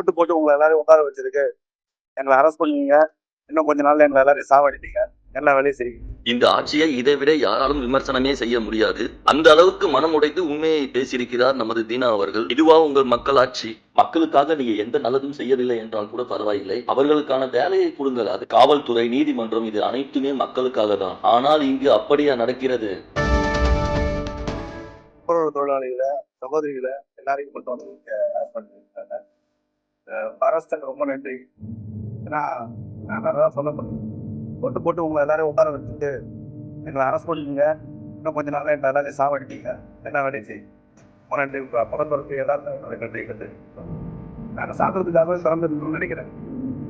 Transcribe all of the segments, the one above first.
ஓட்டு போட்டு உங்களை எல்லாரையும் உட்கார வச்சிருக்கு. எங்களை அரெஸ்ட் பண்ணுவீங்க இன்னும் கொஞ்ச நாள்ல எங்களை எல்லாரையும் சாவடிப்பீங்க. எல்லா வேலையும் செய்வீங்க இந்த ஆட்சியை இதை விட யாராலும் விமர்சனமே செய்ய முடியாது. அந்த அளவுக்கு மனம் உடைத்து உண்மையை பேசியிருக்கிறார் நமது தீனா அவர்கள். இதுவா உங்கள் மக்களாட்சி. மக்களுக்காக நீங்க எந்த நல்லதும் செய்யவில்லை என்றால் கூட பரவாயில்லை. அவர்களுக்கான வேலையை கொடுங்கள். அது காவல்துறை நீதிமன்றம் இது அனைத்துமே மக்களுக்காக தான் ஆனால் இங்கு அப்படியா நடக்கிறது? தொழிலாளிகளை சகோதரிகளை எல்லாரையும் கொண்டு வந்து அரெஸ்ட் ரொம்ப நன்றி. ஏன்னா நான் அதான் சொல்ல முடியும் ஓட்டு போட்டு உங்களை எல்லாரும் உட்கார வச்சுட்டு எங்களை அரசு பண்ணுவீங்க இன்னும் கொஞ்ச நாள் எங்களை எல்லாரையும் சாவடிப்பீங்க. என்ன வேலையும் செய்யும் ரொம்ப நன்றி. பிறந்தவருக்கு எல்லாத்தையும் நன்றி கட்டு நாங்கள் சாப்பிட்றதுக்காக திறந்துருக்கணும்னு நினைக்கிறேன்.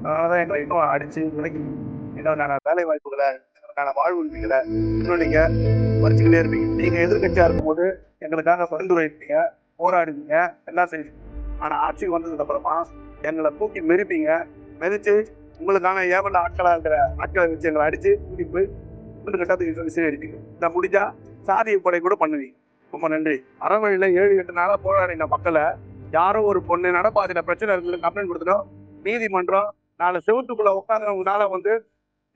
அதனால தான் எங்களை இன்னும் அடிச்சு நினைக்கணும் இன்னும் நான் வேலை வாய்ப்புகளை நான் வாழ்வு உரிமைகளை இன்னும் நீங்க வச்சுக்கிட்டே இருப்பீங்க. நீங்க எதிர்கட்சியா இருக்கும்போது எங்களுக்காக பரிந்துரைப்பீங்க போராடுவீங்க எல்லாம் செய்வீங்க. ஆனா ஆட்சிக்கு வந்ததுக்கு அப்புறமா எங்களை தூக்கி மெரிப்பீங்க மெதிச்சு உங்களுக்கான ஏவல ஆட்களா இருக்கிற ஆட்களை வச்சு எங்களை அடிச்சு கூட்டிட்டு போய் இன்னொரு கட்டத்துக்கு விசை அடிப்பீங்க. முடிஞ்சா சாதிய கொலை கூட பண்ணுவீங்க. ரொம்ப நன்றி. அறவழியில ஏழு எட்டு நாளா போராடின மக்களை யாரோ ஒரு பொண்ணு நடப்பாதையில பிரச்சனை இருக்குன்னு கம்ப்ளைண்ட் கொடுத்துட்டோம். நீதிமன்றம் நாலு செவத்துக்குள்ள உட்கார்ந்தவங்களால வந்து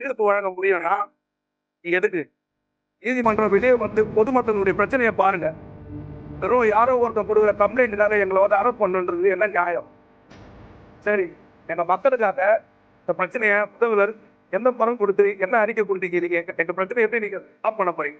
தீர்ப்பு வழங்க முடியும்னா நீங்க எதுக்கு? நீதிமன்றம் வெளியே வந்து பொதுமக்களுடைய பிரச்சனையை பாருங்க. வெறும் யாரோ ஒருத்தர் கொடுக்குற கம்ப்ளைண்ட்டுக்காக எங்களை வந்து அரெஸ்ட் பண்ணுன்றது என்ன நியாயம்? சரி எங்க மக்களுக்காக இந்த பிரச்சனையை முதல்வர் எந்த பணம் கொடுத்து என்ன அறிக்கை கொடுத்தீங்க? எங்க பிரச்சனை எப்படி நீங்க ஸ்டாப் பண்ண போறீங்க?